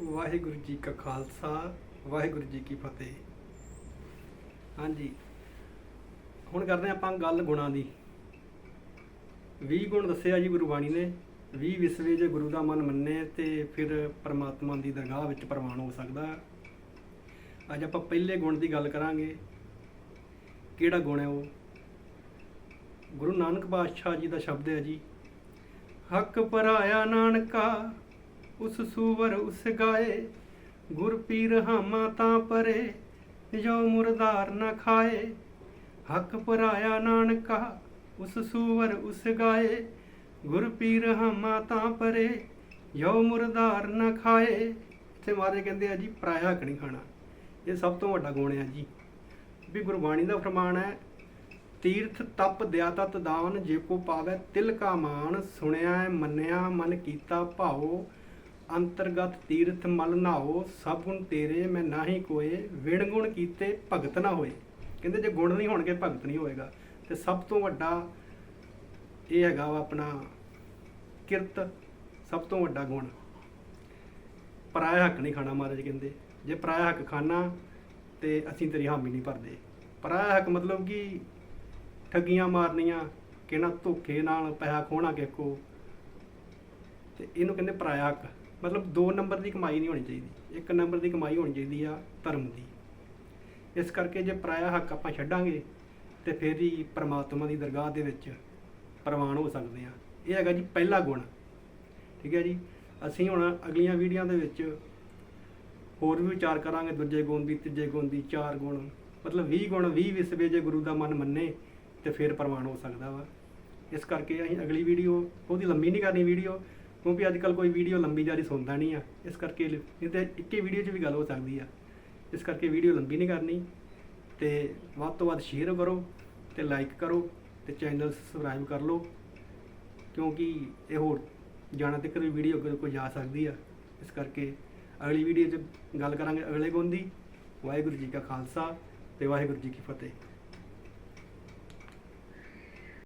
ਵਾਹਿਗੁਰੂ ਜੀ ਕਾ ਖਾਲਸਾ, ਵਾਹਿਗੁਰੂ ਜੀ ਕੀ ਫਤਿਹ। ਹਾਂਜੀ, ਹੁਣ ਕਰਦੇ ਹਾਂ ਆਪਾਂ ਗੱਲ ਗੁਣਾਂ ਦੀ। 20 ਗੁਣ ਦੱਸਿਆ ਜੀ ਗੁਰਬਾਣੀ ਨੇ 20 ਵਿਸਵੇ ਜੇ ਗੁਰੂ ਦਾ ਮਨ ਮੰਨੇ ਤੇ ਫਿਰ ਪਰਮਾਤਮਾ ਦੀ ਦਰਗਾਹ ਵਿੱਚ ਪ੍ਰਵਾਨ ਹੋ ਸਕਦਾ। ਅੱਜ ਆਪਾਂ ਪਹਿਲੇ ਗੁਣ ਦੀ ਗੱਲ ਕਰਾਂਗੇ। ਕਿਹੜਾ ਗੁਣ ਹੈ ਉਹ? ਗੁਰੂ ਨਾਨਕ ਪਾਤਸ਼ਾਹ ਜੀ ਦਾ ਸ਼ਬਦ ਹੈ ਜੀ, ਹੱਕ ਪਰਾਇਆ ਨਾਨਕਾ ਉਸ ਸੂਵਰ ਉਸ ਗਾਏ, ਗੁਰ ਪੀਰ ਹਾਮਾ ਤਾਂ ਪਰੇ, ਜੋ ਮੁਰਦਾਰ ਨਾ ਖਾਏ। ਹੱਕ ਪਰਾਇਆ ਨਾਨਕਾ, ਉਸ ਸੂਵਰ ਉਸ ਗਾਏ, ਗੁਰ ਪੀਰ ਹਾਮਾ ਤਾਂ ਪਰੇ, ਜੋ ਮੁਰਦਾਰ ਨਾ ਖਾਏ। ਤੇ ਮਾਰੇ ਕਹਿੰਦੇ ਆ ਜੀ, ਪਰਾਇਆ ਹੱਕ ਖਾਣਾ। ਇਹ ਸਭ ਤੋਂ ਵੱਡਾ ਗੁਣ ਹੈ ਜੀ। ਵੀ ਗੁਰਬਾਣੀ ਦਾ ਫਰਮਾਨ ਹੈ, ਤੀਰਥ ਤਪ ਦਿਆ ਤਤ ਦਾਨ, ਜੇ ਕੋ ਪਾਵੇ ਤਿਲ ਕਾ ਮਾਨ, ਸੁਣਿਆ ਮੰਨਿਆ ਮਨ ਕੀਤਾ ਭਾਉ। ਅੰਤਰਗਤ ਤੀਰਥ ਮਲ ਨਾਓ ਸਭ ਗੁਣ ਤੇਰੇ, ਮੈਂ ਨਾਹੀ ਕੋਏ, ਵਿਣ ਗੁਣ ਕੀਤੇ ਭਗਤ ਨਾ ਹੋਏ। ਕਹਿੰਦੇ ਜੇ ਗੁਣ ਨਹੀਂ ਹੋਣਗੇ, ਭਗਤ ਨਹੀਂ ਹੋਏਗਾ। ਤੇ ਸਭ ਤੋਂ ਵੱਡਾ ਇਹ ਹੈਗਾ ਵਾ ਆਪਣਾ ਕਿਰਤ, ਸਭ ਤੋਂ ਵੱਡਾ ਗੁਣ। ਪਰਾਇਆ ਹੱਕ ਨਹੀਂ ਖਾਣਾ ਮਹਾਰਾਜ ਕਹਿੰਦੇ। ਜੇ ਪਰਾਇਆ ਹੱਕ ਖਾਣਾ, ਤੇ ਅਸੀਂ ਤੇਰੀ ਹਾਮੀ ਨਹੀਂ ਭਰਦੇ। ਪਰਾਇਆ ਹੱਕ ਮਤਲਬ ਕਿ ਠੱਗੀਆਂ ਮਾਰਨੀਆਂ, ਕਿਹਨਾਂ ਧੋਖੇ ਨਾਲ ਪੈਸਾ ਖੋਣਾ ਕਿਹਕੋ। ਤੇ ਇਹਨੂੰ ਕਹਿੰਦੇ ਪਰਾਇਆ ਹੱਕ। ਮਤਲਬ ਦੋ ਨੰਬਰ ਦੀ ਕਮਾਈ ਨਹੀਂ ਹੋਣੀ ਚਾਹੀਦੀ, ਇੱਕ ਨੰਬਰ ਦੀ ਕਮਾਈ ਹੋਣੀ ਚਾਹੀਦੀ ਆ ਧਰਮ ਦੀ। ਇਸ ਕਰਕੇ ਜੇ ਪਰਾਇਆ ਹੱਕ ਆਪਾਂ ਛੱਡਾਂਗੇ, ਤੇ ਫਿਰ ਹੀ ਪ੍ਰਮਾਤਮਾ ਦੀ ਦਰਗਾਹ ਦੇ ਵਿੱਚ ਪ੍ਰਵਾਨ ਹੋ ਸਕਦੇ ਆ। ਇਹ ਹੈਗਾ ਜੀ ਪਹਿਲਾ ਗੁਣ, ਠੀਕ ਹੈ ਜੀ? ਅਸੀਂ ਹੁਣ ਅਗਲੀਆਂ ਵੀਡੀਓਆਂ ਦੇ ਵਿੱਚ ਹੋਰ ਵੀ ਵਿਚਾਰ ਕਰਾਂਗੇ, ਦੂਜੇ ਗੁਣ ਦੀ, ਤੀਜੇ ਗੁਣ ਦੀ, ਚਾਰ ਗੁਣ, ਮਤਲਬ 20 ਗੁਣ 20 ਵਿਸਵੇ ਜੇ ਗੁਰੂ ਦਾ ਮਨ ਮੰਨੇ, ਤੇ ਫਿਰ ਪ੍ਰਵਾਨ ਹੋ ਸਕਦਾ ਵਾ। ਇਸ ਕਰਕੇ ਅਸੀਂ ਅਗਲੀ ਵੀਡੀਓ, ਬਹੁਤੀ ਲੰਮੀ ਨਹੀਂ ਕਰਨੀ ਵੀਡੀਓ ਕਿਉਂਕਿ ਅੱਜ ਕੱਲ ਕੋਈ ਵੀਡੀਓ ਲੰਬੀ ਜਾਰੀ ਸੁਣਦਾ ਨਹੀਂ ਆ। ਇਸ ਕਰਕੇ ਲ- ਨਹੀਂ ਤੇ ਇੱਕੇ ਵੀਡੀਓ 'ਚ ਵੀ ਗੱਲ ਹੋ ਸਕਦੀ ਆ। ਇਸ ਕਰਕੇ ਵੀਡੀਓ ਲੰਬੀ ਨਹੀਂ ਕਰਨੀ। ਤੇ ਵੱਧ ਤੋਂ ਵੱਧ ਸ਼ੇਅਰ ਕਰੋ ਤੇ ਲਾਈਕ ਕਰੋ ਤੇ ਚੈਨਲ ਸਬਸਕ੍ਰਾਈਬ ਕਰ ਲਓ। ਕਿਉਂਕਿ ਇਹ ਹੋਰ ਜਾਣਾ ਤੱਕ ਵੀ ਵੀਡੀਓ ਅੱਗੇ ਕੋਈ ਜਾ ਸਕਦੀ ਆ। ਇਸ ਕਰਕੇ ਅਗਲੀ ਵੀਡੀਓ 'ਚ ਗੱਲ ਕਰਾਂਗੇ ਅਗਲੇ ਗੁਣ ਦੀ। ਵਾਹਿਗੁਰੂ ਜੀ ਕਾ ਖਾਲਸਾ ਤੇ ਵਾਹਿਗੁਰੂ ਜੀ ਕੀ ਫਤਿਹ।